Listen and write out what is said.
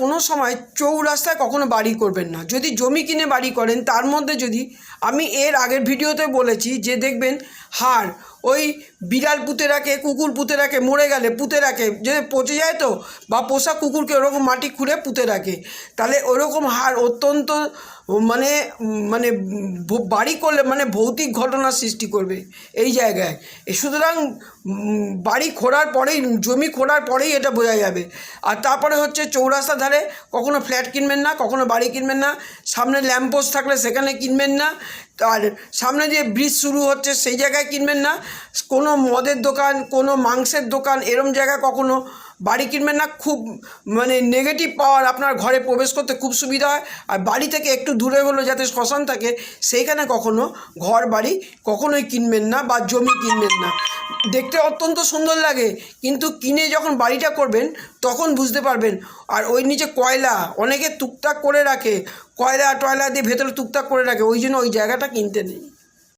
কোনো সময় চৌরাস্তায় কখনো বাড়ি করবেন না। যদি জমি কিনে বাড়ি করেন, তার মধ্যে যদি আমি এর আগের ভিডিওতে বলেছি যে দেখবেন হাড়, ওই বিড়াল পুঁতে রাখে কুকুর পুঁতে রাখে মরে গেলে পুঁতে রাখে যে পচে যায় তো, বা পোষা কুকুরকে ওরকম মাটি খুঁড়ে পুঁতে রাখে। তাহলে ওরকম হাড় অত্যন্ত মানে মানে বাড়ি করলে মানে ভৌতিক ঘটনার সৃষ্টি করবে এই জায়গায়। সুতরাং বাড়ি খোঁড়ার পরেই, জমি খোঁড়ার পরেই এটা বোঝা যাবে। আর তারপরে হচ্ছে চৌরাস্তা ধারে কখনো ফ্ল্যাট কিনবেন না, কখনো বাড়ি কিনবেন না, সামনে ল্যাম্পোস্ট থাকলে সেখানে কিনবেন না আর সামনে যে ব্রিজ শুরু হচ্ছে, সেই জায়গায় কিনবেন না। কোনো মদের দোকান, কোনো মাংসের দোকান, এরম জায়গায় কখনো বাড়ি কিনবেন না, খুব মানে নেগেটিভ পাওয়ার আপনার ঘরে প্রবেশ করতে খুব সুবিধা হয়। আর বাড়ি থেকে একটু দূরে হলো যাতে শ্মশান থাকে, সেইখানে কখনো ঘর বাড়ি কখনোই কিনবেন না বা জমি কিনবেন না। দেখতে অত্যন্ত সুন্দর লাগে, কিন্তু কিনে যখন বাড়িটা করবেন, তখন বুঝতে পারবেন। আর ওই নিচে কয়লা, অনেকে টুকটাক করে রাখে, কয়লা টয়লা দিয়ে ভেতরে টুকটাক করে রাখে, ওই জন্য ওই জায়গাটা কিনতে নেই।